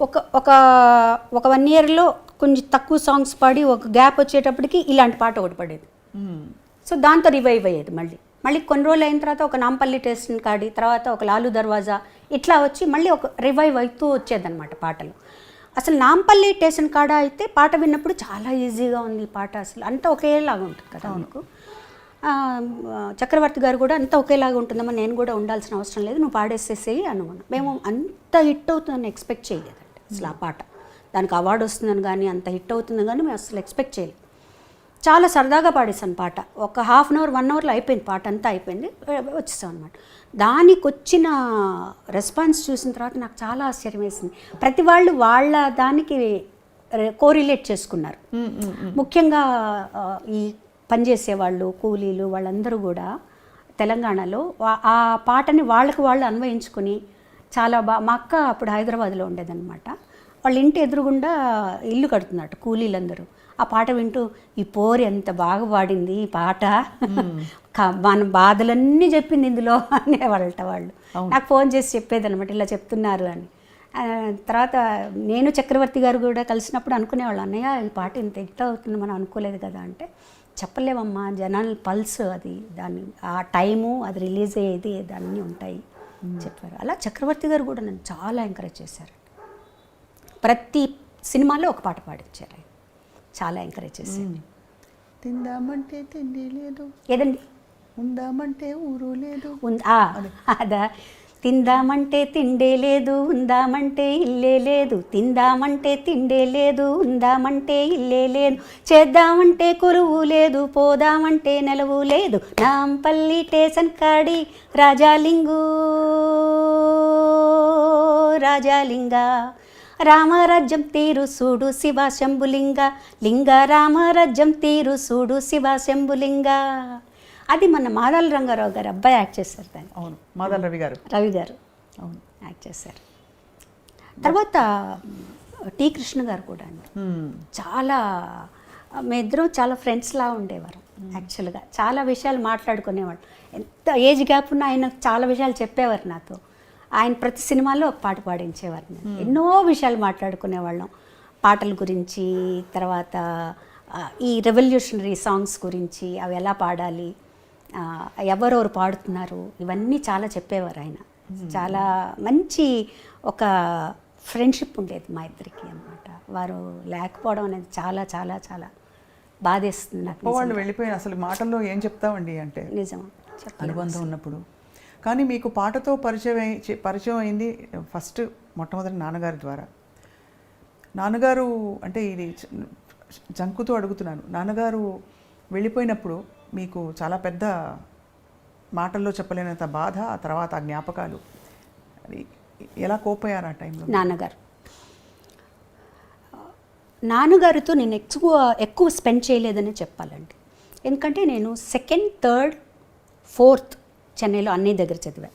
ఒక ఒక ఒక వన్ ఇయర్లో కొంచెం తక్కువ సాంగ్స్ పాడి ఒక గ్యాప్ వచ్చేటప్పటికి ఇలాంటి పాట ఒకటి పడేది. మ్మ్. సో దాంతో రివైవ్ అయ్యేది మళ్ళీ. మళ్ళీ కొన్ని రోజులు అయిన తర్వాత ఒక నాంపల్లి టేస్ట్ కాడి తర్వాత ఒక లాలు దర్వాజా ఇట్లా వచ్చి మళ్ళీ ఒక రివైవ్ అవుతూ వచ్చేదన్నమాట పాటలు. అసలు నాంపల్లి స్టేషన్ కాడ అయితే పాట విన్నప్పుడు చాలా ఈజీగా ఉంది ఈ పాట అసలు. అంతా ఒకేలాగా ఉంటుంది కదా ఆ, చక్రవర్తి గారు కూడా అంతా ఒకేలాగా ఉంటుందమ్మా నేను కూడా ఉండాల్సిన అవసరం లేదు నువ్వు పాడేసేసేయి అనుకున్నాం. మేము అంత హిట్ అవుతుందని ఎక్స్పెక్ట్ చేయలేదండి. అసలు ఆ పాట. దానికి అవార్డు వస్తుందని కానీ అంత హిట్ అవుతుందని కానీ మేము అసలు ఎక్స్పెక్ట్ చేయలేదు. చాలా సరదాగా పాడేశాను పాట. ఒక హాఫ్ అన్ అవర్ వన్ అవర్లో అయిపోయింది పాట అంతా అయిపోయింది. వచ్చేసాం అనమాట దానికి వచ్చిన రెస్పాన్స్ చూసిన తర్వాత నాకు చాలా ఆశ్చర్యం వేసింది. ప్రతి వాళ్ళు వాళ్ళ దానికి కోరిలేట్ చేసుకున్నారు. ముఖ్యంగా ఈ పనిచేసే వాళ్ళు కూలీలు వాళ్ళందరూ కూడా తెలంగాణలో ఆ పాటని వాళ్ళకి వాళ్ళు అన్వయించుకొని చాలా బా మా అక్క అప్పుడు హైదరాబాద్లో ఉండేదన్నమాట. వాళ్ళ ఇంటి ఎదురుగుండా ఇల్లు కడుతున్నట్టు కూలీలందరూ. ఆ పాట వింటూ ఈ పోరి ఎంత బాగా పాడింది ఈ పాట. మన బాధలన్నీ చెప్పింది ఇందులో అనేవాళ్ళట వాళ్ళు. నాకు ఫోన్ చేసి చెప్పేదన్నమాట ఇలా చెప్తున్నారు అని. తర్వాత నేను చక్రవర్తి గారు కూడా కలిసినప్పుడు అనుకునేవాళ్ళు అన్నయ్య ఈ పాట ఇంత హిట్ అవుతుంది మనం అనుకోలేదు కదా అంటే చెప్పలేమమ్మా జనాల పల్స్ అది దాని ఆ టైము అది రిలీజ్ అయ్యేది దాన్ని ఉంటాయి. చెప్పారు. అలా చక్రవర్తి గారు కూడా నన్ను చాలా ఎంకరేజ్ చేశారు. ప్రతి సినిమాలో ఒక పాట పాడించారు. ఆయన చాలా ఎంకరేజ్ చేశారు తిందామంటే తిండి లేదు. ఏదండి? ఉందామంటే ఊరు లేదు. ఉందా అదా. తిందామంటే తిండే లేదు ఉందామంటే ఇల్లే లేదు. తిందామంటే తిండే లేదు ఉందామంటే ఇల్లే లేదు. చేద్దామంటే కొలువు లేదు పోదామంటే నెలవు లేదు. నాంపల్లి స్టేషన్ కాడి రాజాలింగు రాజాలింగ. రామరాజ్యం తీరు సూడు శివ శంభులింగ. లింగ రామరాజ్యం తీరు సూడు శివ శంభులింగ. అది మన మాదాల రంగారావు గారు అబ్బాయి యాక్ట్ చేశారు దాన్ని. అవును మాదల్ రవి గారు. రవి గారు అవును. యాక్ట్ చేశారు. తర్వాత టీ కృష్ణ గారు కూడా అండి. చాలా మేమిద్దరం చాలా ఫ్రెండ్స్లా ఉండేవారు యాక్చువల్గా చాలా విషయాలు మాట్లాడుకునేవాడు ఎంత ఏజ్ గ్యాప్ ఉన్నా ఆయన చాలా విషయాలు చెప్పేవారు నాతో. ఆయన ప్రతి సినిమాలో ఒక పాట పాడించేవారు నేను. ఎన్నో విషయాలు మాట్లాడుకునేవాళ్ళం. పాటల గురించి తర్వాత ఈ రెవల్యూషనరీ సాంగ్స్ గురించి అవి ఎలా పాడాలి ఎవరెవరు పాడుతున్నారు. ఇవన్నీ చాలా చెప్పేవారు ఆయన. చాలా మంచి ఒక ఫ్రెండ్షిప్ ఉండేది మా ఇద్దరికి అన్నమాట. వారు లేకపోవడం అనేది చాలా చాలా చాలా బాధేస్తుంది నాకు వాళ్ళు వెళ్ళిపోయిన అసలు మాటల్లో ఏం చెప్తామండి అంటే? నిజం. అనుబంధం ఉన్నప్పుడు. కానీ మీకు పాటతో పరిచయం పరిచయం అయింది ఫస్ట్ మొట్టమొదటి నాన్నగారి ద్వారా. నాన్నగారు అంటే ఇది జంకుతో అడుగుతున్నాను. నాన్నగారు వెళ్ళిపోయినప్పుడు మీకు చాలా పెద్ద మాటల్లో చెప్పలేనంత బాధ ఆ తర్వాత ఆ జ్ఞాపకాలు. అది ఎలా కోపోయారు ఆ టైంలో? నాన్నగారు. నాన్నగారితో నేను ఎక్కువ ఎక్కువ స్పెండ్ చేయలేదని చెప్పాలండి. ఎందుకంటే నేను సెకండ్ థర్డ్ ఫోర్త్ చెన్నైలో అన్నయ్య దగ్గర చదివాను.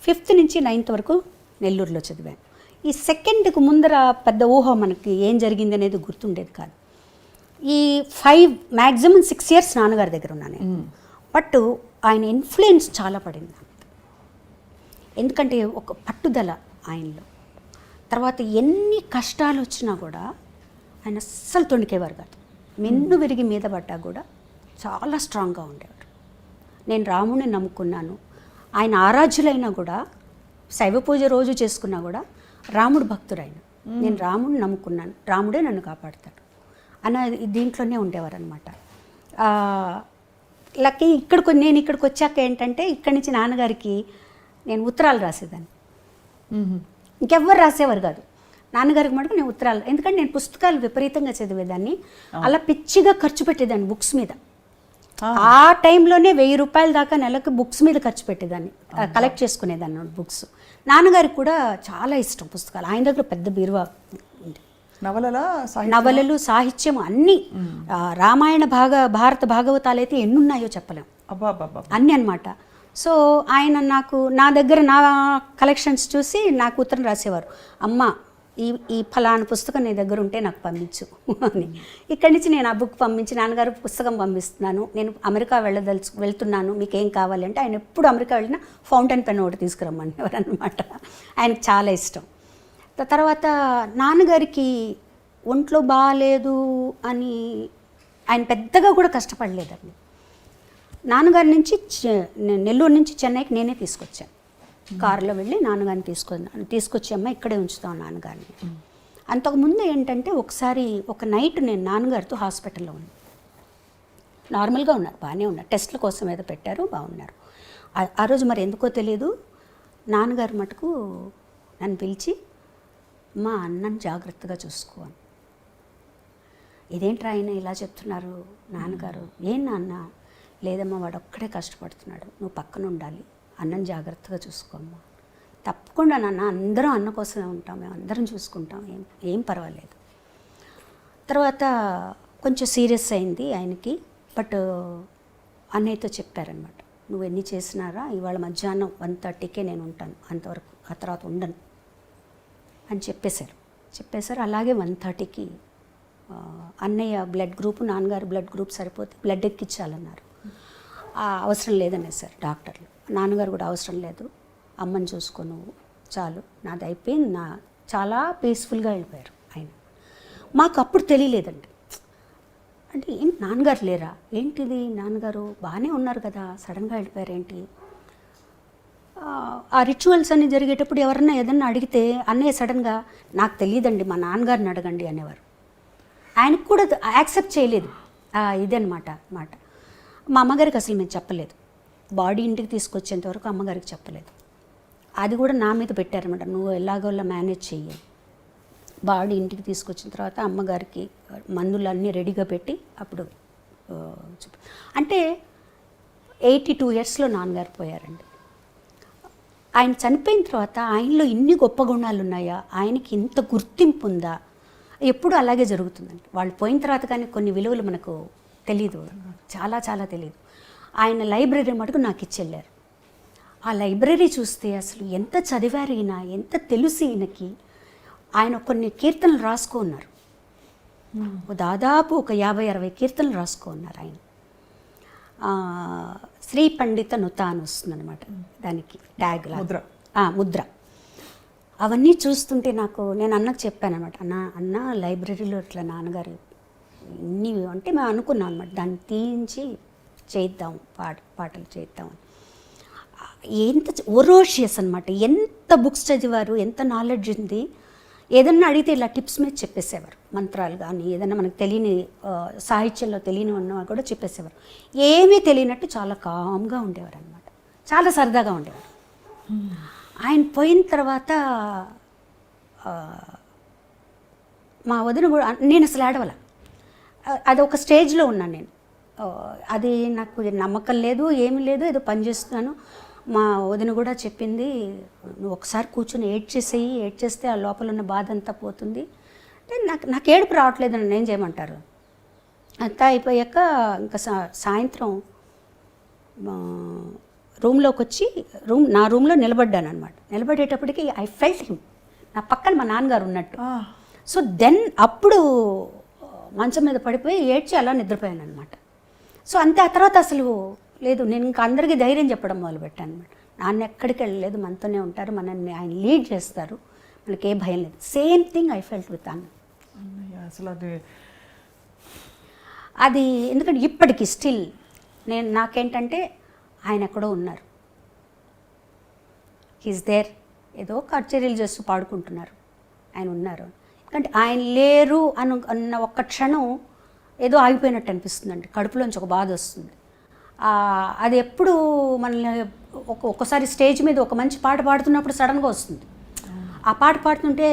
ఫిఫ్త్ నుంచి నైన్త్ వరకు నెల్లూరులో చదివాను. ఈ సెకండ్కి ముందర పెద్ద ఊహ మనకి ఏం జరిగింది అనేది గుర్తుండేది కాదు. ఈ ఫైవ్ మ్యాక్సిమం సిక్స్ ఇయర్స్ నాన్నగారి దగ్గర ఉన్నాను నేను. బట్ ఆయన ఇన్ఫ్లుయెన్స్ చాలా పడింది. ఎందుకంటే ఒక పట్టుదల ఆయనలో. తర్వాత ఎన్ని కష్టాలు వచ్చినా కూడా ఆయన అస్సలు తొణికేవారు కాదు. మెన్ను విరిగి మీద పడ్డా కూడా చాలా స్ట్రాంగ్గా ఉండేవారు. నేను రాముడిని నమ్ముకున్నాను. ఆయన ఆరాధ్యులైనా కూడా శైవ పూజ రోజు చేసుకున్నా కూడా రాముడు భక్తుడైన నేను రాముడిని నమ్ముకున్నాను. రాముడే నన్ను కాపాడుతాడు. అన్న దీంట్లోనే ఉండేవారు అనమాట లక్కీ ఇక్కడికి నేను ఇక్కడికి వచ్చాక ఏంటంటే ఇక్కడి నుంచి నాన్నగారికి నేను ఉత్తరాలు రాసేదాన్ని. ఇంకెవ్వరు రాసేవారు కాదు. నాన్నగారికి మటుకు నేను ఉత్తరాలు ఎందుకంటే నేను పుస్తకాలు విపరీతంగా చదివేదాన్ని. అలా పిచ్చిగా ఖర్చు పెట్టేదాన్ని బుక్స్ మీద. ఆ టైంలోనే వెయ్యి రూపాయల దాకా నెలకు బుక్స్ మీద ఖర్చు పెట్టేదాన్ని. కలెక్ట్ చేసుకునేదాన్ని బుక్స్ నాన్నగారికి కూడా చాలా ఇష్టం పుస్తకాలు. ఆయన దగ్గర పెద్ద బీరువా ఉంది. నవలలా సాహిత్యం? నవలలు సాహిత్యం అన్నీ రామాయణ భాగ భారత భాగవతాలు అయితే ఎన్నున్నాయో చెప్పలేం. అబ్బా అబ్బా అబ్బా అన్నీ అనమాట సో ఆయన నాకు నా దగ్గర నా కలెక్షన్స్ చూసి నాకు ఉత్తరం రాసేవారు. అమ్మ ఈ ఈ ఫలానా పుస్తకం నీ దగ్గర ఉంటే నాకు పంపించు అని. ఇక్కడి నుంచి నేను ఆ బుక్ పంపించి నాన్నగారు పుస్తకం పంపిస్తున్నాను నేను అమెరికా వెళ్ళదలుచు వెళ్తున్నాను మీకు ఏం కావాలి? అంటే ఆయన ఎప్పుడు అమెరికా వెళ్ళినా ఫౌంటైన్ పెన్ ఒకటి తీసుకురమ్మనేవారు అనమాట ఆయనకు చాలా ఇష్టం. తర్వాత నాన్నగారికి ఒంట్లో బాగాలేదు అని ఆయన పెద్దగా కూడా కష్టపడలేదండి. నాన్నగారి నుంచి చె- నెల్లూరు నుంచి చెన్నైకి నేనే తీసుకొచ్చాను. కారులో వెళ్ళి నాన్నగారిని తీసుకొని తీసుకొచ్చి అమ్మ ఇక్కడే ఉంచుతాం నాన్నగారిని. అంతకుముందు ఏంటంటే ఒకసారి ఒక నైట్ నేను నాన్నగారితో హాస్పిటల్లో ఉన్నాను నార్మల్గా ఉన్నారు బాగానే ఉన్నారు. టెస్ట్ల కోసం ఏదో పెట్టారు బాగున్నారు. ఆ రోజు మరి ఎందుకో తెలియదు నాన్నగారు మటుకు నన్ను పిలిచి మా అన్నం జాగ్రత్తగా చూసుకో అని. ఇదేంట్రా ఆయన ఇలా చెప్తున్నారు నాన్నగారు? ఏం నాన్న? లేదమ్మా వాడు ఒక్కడే కష్టపడుతున్నాడు. నువ్వు పక్కన ఉండాలి. అన్నం జాగ్రత్తగా చూసుకోమ్మా తప్పకుండా నాన్న అందరం అన్న కోసమే ఉంటాం. మేము అందరం చూసుకుంటాం. ఏం ఏం పర్వాలేదు. తర్వాత కొంచెం సీరియస్ అయింది ఆయనకి. బట్ అన్నయ్యతో చెప్పారనమాట నువ్వు ఎన్ని చేసినారా? ఇవాళ మధ్యాహ్నం వన్ థర్టీకే నేను ఉంటాను. అంతవరకు ఆ తర్వాత ఉండను. అని చెప్పేశారు. చెప్పేశారు. అలాగే వన్ థర్టీకి అన్నయ్య బ్లడ్ గ్రూప్ నాన్నగారు బ్లడ్ గ్రూప్ సరిపోతే బ్లడ్ ఎక్కించాలన్నారు. అవసరం లేదనేసారు డాక్టర్లు. నాన్నగారు కూడా అవసరం లేదు. అమ్మని చూసుకో నువ్వు. చాలు. నాది అయిపోయింది. నా చాలా పీస్ఫుల్గా వెళ్ళిపోయారు ఆయన. మాకు అప్పుడు తెలియలేదండి. అంటే ఏంటి నాన్నగారు లేరా? ఏంటిది? నాన్నగారు బాగానే ఉన్నారు కదా. సడన్గా వెళ్ళిపోయారు ఏంటి ఆ రిచువల్స్ అన్ని జరిగేటప్పుడు ఎవరన్నా ఏదన్నా అడిగితే అన్నయ్య సడన్గా నాకు తెలియదండి మా నాన్నగారిని అడగండి అనేవారు. ఆయనకు కూడా యాక్సెప్ట్ చేయలేదు. ఆ, ఇదన్నమాట మాట. మా అమ్మగారికి అసలు మేము చెప్పలేదు. బాడీ ఇంటికి తీసుకొచ్చేంత వరకు అమ్మగారికి చెప్పలేదు. అది కూడా నా మీద పెట్టారనమాట నువ్వు ఎలాగోలా మేనేజ్ చెయ్యి. బాడీ ఇంటికి తీసుకొచ్చిన తర్వాత అమ్మగారికి మందులు అన్నీ రెడీగా పెట్టి అప్పుడు అంటే ఎయిటీ టూ ఇయర్స్లో నాన్నగారు పోయారండి. ఆయన చనిపోయిన తర్వాత ఆయనలో ఇన్ని గొప్ప గుణాలు ఉన్నాయా? ఆయనకి ఇంత గుర్తింపు ఉందా? ఎప్పుడు అలాగే జరుగుతుందండి. వాళ్ళు పోయిన తర్వాత కానీ కొన్ని విలువలు మనకు తెలియదు చాలా చాలా తెలియదు ఆయన లైబ్రరీ మటుకు నాకు ఇచ్చెళ్ళారు ఆ లైబ్రరీ చూస్తే అసలు ఎంత చదివారు ఈయన? ఎంత తెలుసు ఈయనకి? ఆయన కొన్ని కీర్తనలు రాసుకో ఉన్నారు దాదాపు ఒక యాభై అరవై కీర్తనలు రాసుకో ఉన్నారు ఆయన. శ్రీ పండిత నుత అని వస్తుందన్నమాట దానికి ట్యాగ్. ముద్ర. ముద్ర అవన్నీ చూస్తుంటే నాకు నేను అన్నకు చెప్పాను అనమాట అన్న అన్న లైబ్రరీలో ఇట్లా నాన్నగారు ఇన్ని అంటే మేము అనుకున్నాం అనమాట దాన్ని తీయించి చేద్దాం పాట పాటలు చేద్దాం. ఎంత ఒరోషియస్ అనమాట ఎంత బుక్స్ చదివారు ఎంత నాలెడ్జ్ ఉంది ఏదన్నా అడిగితే ఇలా టిప్స్ మీద చెప్పేసేవారు. మంత్రాలు కానీ ఏదన్నా మనకు తెలియని సాహిత్యంలో తెలియని ఉన్నా కూడా చెప్పేసేవారు. ఏమీ తెలియనట్టు చాలా కామ్గా ఉండేవారు అనమాట చాలా సరదాగా ఉండేవారు. ఆయన పోయిన తర్వాత మా వదిన కూడా నేను అసలు ఆడవల అది ఒక స్టేజ్లో ఉన్నాను నేను. అది నాకు నమ్మకం లేదు ఏమీ లేదు ఏదో పని చేస్తున్నాను. మా వదిన కూడా చెప్పింది నువ్వు ఒకసారి కూర్చొని ఏడ్ చేసేయి ఏడ్ చేస్తే ఆ లోపల ఉన్న బాధ అంతా పోతుంది. అంటే నాకు నాకు ఏడుపు రావట్లేదు నన్ను ఏం చేయమంటారు. అంతా అయిపోయాక ఇంకా సా- సాయంత్రం రూమ్లోకి వచ్చి రూమ్ నా రూమ్లో నిలబడ్డాను అనమాట నిలబడేటప్పటికి ఐ ఫెల్ట్ హిమ్. నా పక్కన మా నాన్నగారు ఉన్నట్టు. సో దెన్ అప్పుడు మంచం మీద పడిపోయి ఏడ్చి అలా నిద్రపోయాను అనమాట సో అంతే ఆ తర్వాత అసలు లేదు నేను ఇంకా అందరికీ ధైర్యం చెప్పడం మొదలుపెట్టాను అనమాట. నాన్న ఎక్కడికి వెళ్ళలేదు మనతోనే ఉంటారు మనల్ని ఆయన లీడ్ చేస్తారు. మనకి ఏ భయం లేదు. Same thing I felt with అన్న. అసలు అది అది ఎందుకంటే ఇప్పటికి స్టిల్ నేను నాకేంటంటే ఆయన ఎక్కడో ఉన్నారు. హీస్ దేర్ ఏదో కచేరీలు చేస్తూ పాడుకుంటున్నారు. ఆయన ఉన్నారు. ఎందుకంటే ఆయన లేరు అను అన్న ఒక్క క్షణం ఏదో ఆగిపోయినట్టు అనిపిస్తుందండి. కడుపులోంచి ఒక బాధ వస్తుంది. అది ఎప్పుడు మనల్ని ఒక ఒక్కసారి స్టేజ్ మీద ఒక మంచి పాట పాడుతున్నప్పుడు సడన్గా వస్తుంది. ఆ పాట పాడుతుంటే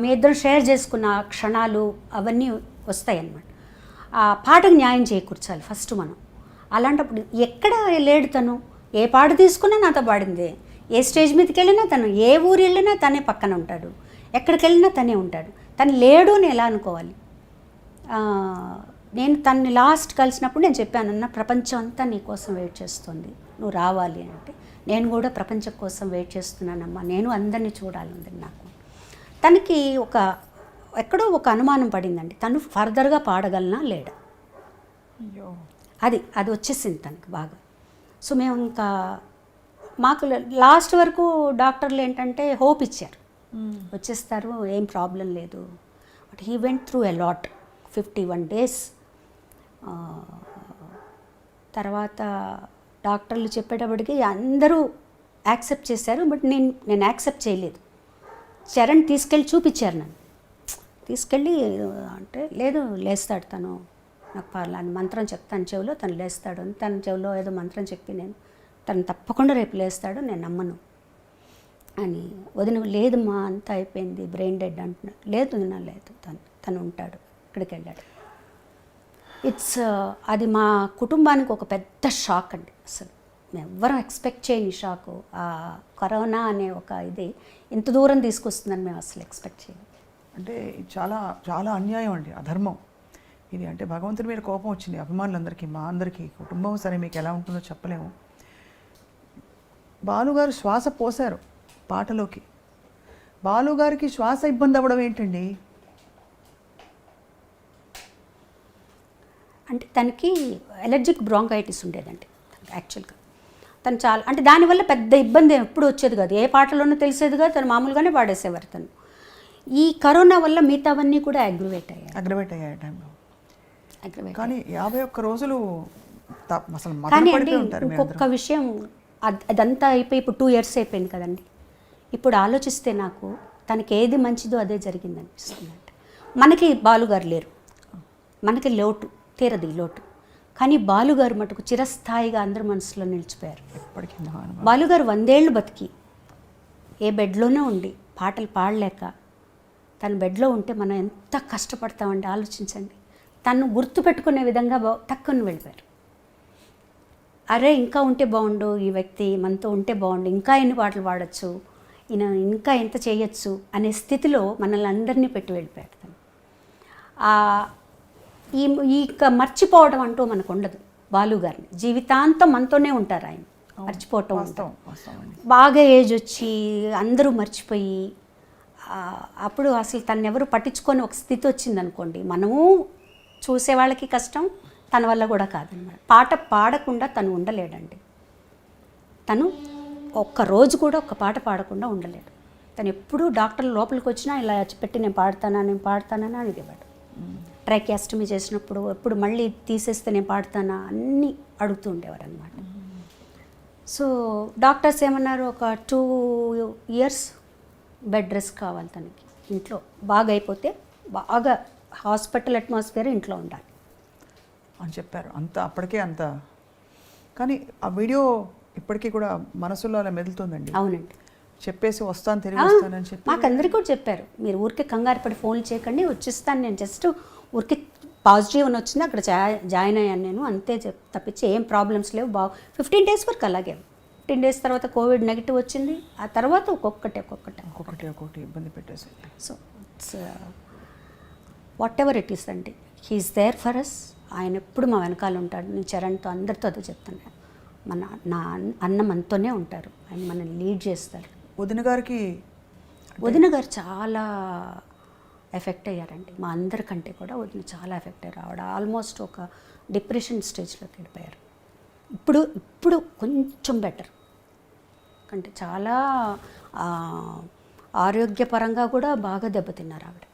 మీ ఇద్దరు షేర్ చేసుకున్న క్షణాలు అవన్నీ వస్తాయి అన్నమాట ఆ పాటకు న్యాయం చేకూర్చాలి ఫస్ట్ మనం. అలాంటప్పుడు ఎక్కడ లేడు తను? ఏ పాట తీసుకున్నా నాతో పాడింది. ఏ స్టేజ్ మీదకి వెళ్ళినా తను ఏ ఊరు వెళ్ళినా తనే పక్కన ఉంటాడు. ఎక్కడికి వెళ్ళినా తనే ఉంటాడు. తను లేడు అని ఎలా అనుకోవాలి? నేను తన్ని లాస్ట్ కలిసినప్పుడు నేను చెప్పాను అన్న ప్రపంచం అంతా నీ కోసం వెయిట్ చేస్తుంది. నువ్వు రావాలి అంటే నేను కూడా ప్రపంచం కోసం వెయిట్ చేస్తున్నానమ్మా. నేను అందరినీ చూడాలి ఉంది నాకు. తనకి ఒక ఎక్కడో ఒక అనుమానం పడిందండి. తను ఫర్దర్గా పాడగలనా లేడా? అయ్యో. అది అది వచ్చేసింది తనకి బాగా. సో మేము ఇంకా మాకు లాస్ట్ వరకు డాక్టర్లు ఏంటంటే హోప్ ఇచ్చారు. వచ్చేస్తారు ఏం ప్రాబ్లం లేదు. But he went through a lot fifty one days తర్వాత డాక్టర్లు చెప్పేటప్పటికి అందరూ యాక్సెప్ట్ చేశారు బట్ నేను నేను యాక్సెప్ట్ చేయలేదు. చరణ్ తీసుకెళ్ళి చూపించారు నన్ను. తీసుకెళ్ళి అంటే లేదు లేస్తాడు తను. నాకు పర్లేదు మంత్రం చెప్తాను చెవిలో తను లేస్తాడు. అని తన చెవిలో ఏదో మంత్రం చెప్పి నేను తను తప్పకుండా రేపు లేస్తాడు నేను నమ్మను. అని వదిన లేదు మా అంతా అయిపోయింది బ్రెయిన్ డెడ్ అంటున్నాడు లేదు వదిన లేదు తను తను ఉంటాడు ఇక్కడికి వెళ్ళాడు. ఇట్స్ అది మా కుటుంబానికి ఒక పెద్ద షాక్ అండి అసలు. మేము ఎవ్వరం ఎక్స్పెక్ట్ చేయని షాకు. ఆ కరోనా అనే ఒక ఇది ఇంత దూరం తీసుకొస్తుందని మేము అసలు ఎక్స్పెక్ట్ చేయం అంటే ఇది చాలా చాలా అన్యాయం అండి అధర్మం. ఇది అంటే భగవంతుడి మీద కోపం వచ్చింది అభిమానులందరికీ మా అందరికీ కుటుంబం సరే మీకు ఎలా ఉంటుందో చెప్పలేము. బాలుగారు శ్వాస పోశారు పాటలోకి. బాలుగారికి శ్వాస ఇబ్బంది అవ్వడం ఏంటండి? అంటే తనకి ఎలర్జిక్ బ్రాంకైటిస్ ఉండేదండి యాక్చువల్గా తను చాలా అంటే దానివల్ల పెద్ద ఇబ్బంది ఎప్పుడు వచ్చేది కాదు. ఏ పాటలోనూ తెలిసేది కాదు తను మామూలుగానే పాడేసేవారు తను. ఈ కరోనా వల్ల మిగతావన్నీ కూడా అగ్రివేట్ అయ్యాయి. అగ్రవేట్ అయ్యే టైంలో అగ్రివేట్ కానీ యాభై ఒక్క రోజులు అసలు కానీ అండి ఇంకొక విషయం అద్- అదంతా అయిపోయి ఇప్పుడు టూ ఇయర్స్ అయిపోయింది కదండి. ఇప్పుడు ఆలోచిస్తే నాకు తనకి ఏది మంచిదో అదే జరిగింది అనిపిస్తుంది అంటే మనకి బాలుగారు లేరు. మనకి లోటు. తీరది లోటు. కానీ బాలుగారు మటుకు చిరస్థాయిగా అందరి మనసులో నిలిచిపోయారు. బాలుగారు వందేళ్ళు బతికి ఏ బెడ్లోనే ఉండి పాటలు పాడలేక తన బెడ్లో ఉంటే మనం ఎంత కష్టపడతామండి ఆలోచించండి. తను గుర్తుపెట్టుకునే విధంగా బా- టక్కుని వెళ్ళిపోయారు. అరే ఇంకా ఉంటే బాగుండు ఈ వ్యక్తి మనతో ఉంటే బాగుండు ఇంకా ఎన్ని పాటలు పాడొచ్చు ఈయన ఇంకా ఎంత చేయొచ్చు అనే స్థితిలో మనల్ని అందరినీ పెట్టి వెళ్ళిపోయారు తను. ఆ, ఈ ఈ మర్చిపోవడం అంటూ మనకు ఉండదు. బాలు గారిని. జీవితాంతం మనతోనే ఉంటారు ఆయన. మర్చిపోవటం అండి. బాగా ఏజ్ వచ్చి అందరూ మర్చిపోయి అప్పుడు అసలు తను ఎవరు పట్టించుకొని ఒక స్థితి వచ్చిందనుకోండి మనము చూసే వాళ్ళకి కష్టం తన వల్ల కూడా కాదనమాట. పాట పాడకుండా తను ఉండలేడండి. తను ఒక్క రోజు కూడా ఒక పాట పాడకుండా ఉండలేడు. తను ఎప్పుడూ డాక్టర్లు లోపలికి వచ్చినా ఇలా పెట్టి నేను పాడతానా నేను పాడతానని అనేవాడు ట్రైకాస్టమీ చేసినప్పుడు ఎప్పుడు మళ్ళీ తీసేస్తే నేను పాడతానా అన్నీ అడుగుతూ ఉండేవారు అనమాట సో డాక్టర్స్ ఏమన్నారు? ఒక టూ ఇయర్స్ బెడ్ రెస్ట్ కావాలి తనకి. ఇంట్లో బాగా అయిపోతే బాగా హాస్పిటల్ అట్మాస్ఫియర్ ఇంట్లో ఉండాలి. అని చెప్పారు. అంత అప్పటికే అంత. కానీ ఆ వీడియో ఇప్పటికీ కూడా మనసులో అలా మెదులుతుందండి. అవునండి. చెప్పేసి వస్తాను తిరిగి వస్తానని చెప్పి. మాకు అందరికీ కూడా చెప్పారు. మీరు ఊరికే కంగారు పడి ఫోన్లు చేయకండి వచ్చేస్తాను నేను. జస్ట్ ఊరికే పాజిటివ్ అని వచ్చింది అక్కడ జా- జాయిన్ అయ్యాను నేను. అంతే తప్పించి ఏం ప్రాబ్లమ్స్ లేవు. బాగా ఫిఫ్టీన్ డేస్ వరకు అలాగే. ఫిఫ్టీన్ డేస్ తర్వాత కోవిడ్ నెగిటివ్ వచ్చింది. ఆ తర్వాత ఒక్కొక్కటి ఒక్కొక్కటి. ఒక్కొక్కటి ఒక్కొక్కటి ఇబ్బంది పెట్టేసి so it's whatever it is అండి. He is there for us ఆయన ఎప్పుడు మా వెనకాల ఉంటాడు. నేను చరణ్తో అందరితో అదే చెప్తాను. మన నా అన్న- అన్న మనతోనే ఉంటారు. ఆయన మనల్ని లీడ్ చేస్తారు. వదిన గారికి వదిన గారు చాలా ఎఫెక్ట్ అయ్యారండి. మా అందరికంటే కూడా వదిన చాలా ఎఫెక్ట్ అయ్యారు. ఆవిడ ఆల్మోస్ట్ ఒక డిప్రెషన్ స్టేజ్లోకి వెళ్ళిపోయారు. ఇప్పుడు ఇప్పుడు కొంచెం బెటర్. అంటే చాలా ఆరోగ్యపరంగా కూడా బాగా దెబ్బతిన్నారు ఆవిడ.